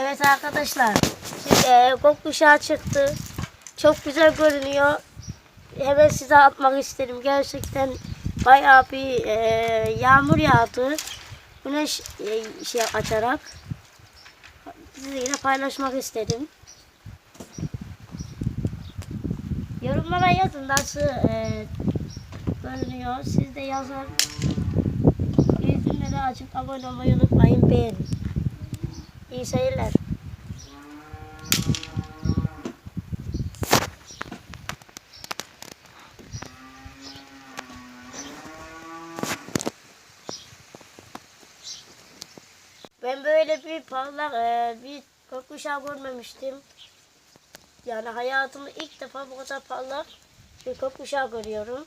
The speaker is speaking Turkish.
Evet arkadaşlar. E, gökkuşağı çıktı. Çok güzel görünüyor. Hemen size atmak istedim. Gerçekten bayağı bir e, yağmur yağdı. Güneş e, şey açarak. Sizinle paylaşmak istedim. Yorumlara yazın nasıl e, görünüyor. Siz de yazın. Bildirimleri açıp abone olmayı unutmayın. Beğenin. İyi seyirler. Ben böyle bir parlak e, bir gökkuşağı görmemiştim. Yani hayatımda ilk defa bu kadar parlak bir gökkuşağı görüyorum.